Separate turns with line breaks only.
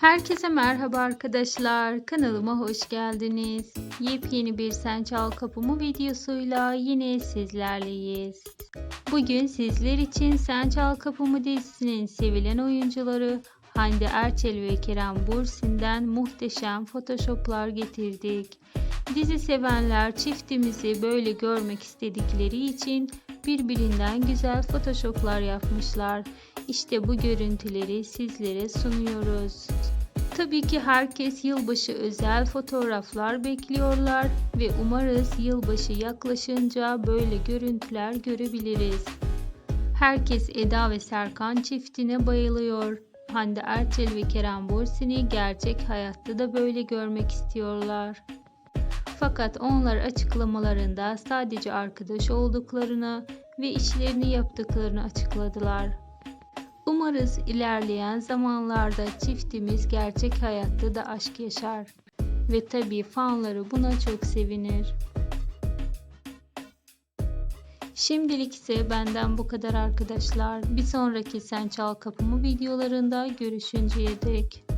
Herkese merhaba arkadaşlar. Kanalıma hoş geldiniz. Yepyeni bir Sen Çal Kapımı videosuyla yine sizlerleyiz. Bugün sizler için Sen Çal Kapımı dizisinin sevilen oyuncuları Hande Erçel ve Kerem Bursin'den muhteşem photoshoplar getirdik. Dizi sevenler çiftimizi böyle görmek istedikleri için birbirinden güzel photoshoplar yapmışlar. İşte bu görüntüleri sizlere sunuyoruz. Tabii ki herkes yılbaşı özel fotoğraflar bekliyorlar ve umarız yılbaşı yaklaşınca böyle görüntüler görebiliriz. Herkes Eda ve Serkan çiftine bayılıyor. Hande Erçel ve Kerem Bursin'i gerçek hayatta da böyle görmek istiyorlar. Fakat onlar açıklamalarında sadece arkadaş olduklarını ve işlerini yaptıklarını açıkladılar. Umarız ilerleyen zamanlarda çiftimiz gerçek hayatta da aşk yaşar ve tabii fanları buna çok sevinir. Şimdilik ise benden bu kadar arkadaşlar. Bir sonraki Sen Çal Kapımı videolarında görüşünceye dek.